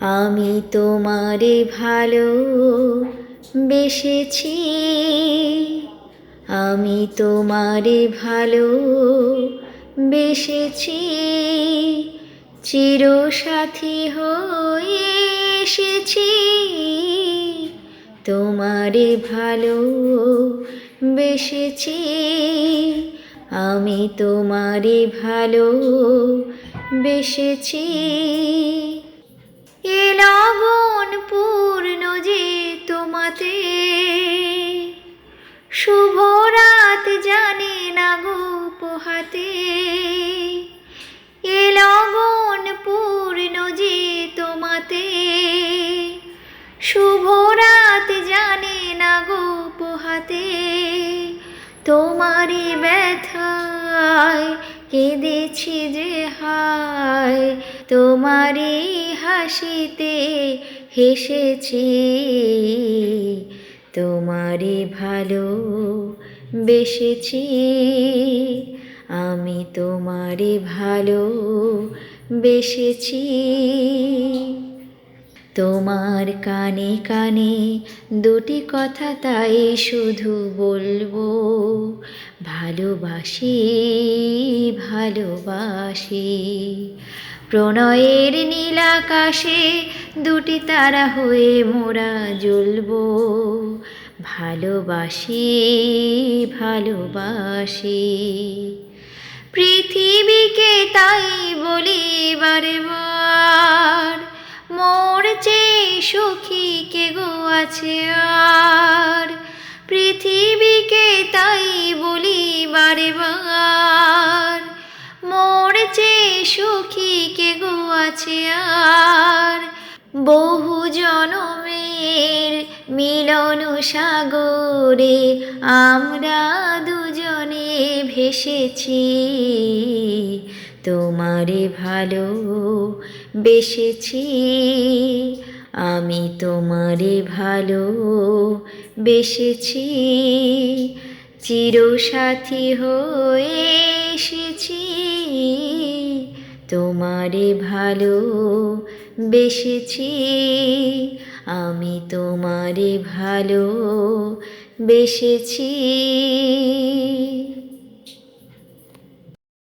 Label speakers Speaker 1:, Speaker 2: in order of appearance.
Speaker 1: আমি তোমারে ভালো বেসেছি আমি তোমারে ভালো বেসেছি চিরসাথী হয়ে এসেছি। তোমারে ভালো বেসেছি আমি তোমারে ভালো বেসেছি তোমাতে শুভ রাত জানে না গো পোহাতে। তোমারই ব্যথায় কেঁদেছি যে হায়। তোমারই হাসিতে হেসেছি। তোমারই ভালো বেসেছি। আমি তোমারই ভালো বেসেছি। তোমার কানে কানে দুটি কথা তাই শুধু বলব। ভালোবাসি ভালোবাসি। প্রণয়ের নীলাকাশে দুটি তারা হয়ে মোরা জ্বলবো। ভালোবাসি ভালোবাসি। পৃথিবীকে তাই বলি বারে বার সুখী কে গো আছে আর? পৃথিবীকে তাই বলি বারে বার মোর চেয়ে সুখী কে গো আছে আর? বহু জনমের মিলন সাগরে আমরা দুজনে ভেসেছি। তোমারে ভালো বেসেছি। আমি তোমারে ভালো বেসেছি চিরসাথী হয়ে এসেছি। তোমারে ভালো বেসেছি আমি তোমারে ভালো বেসেছি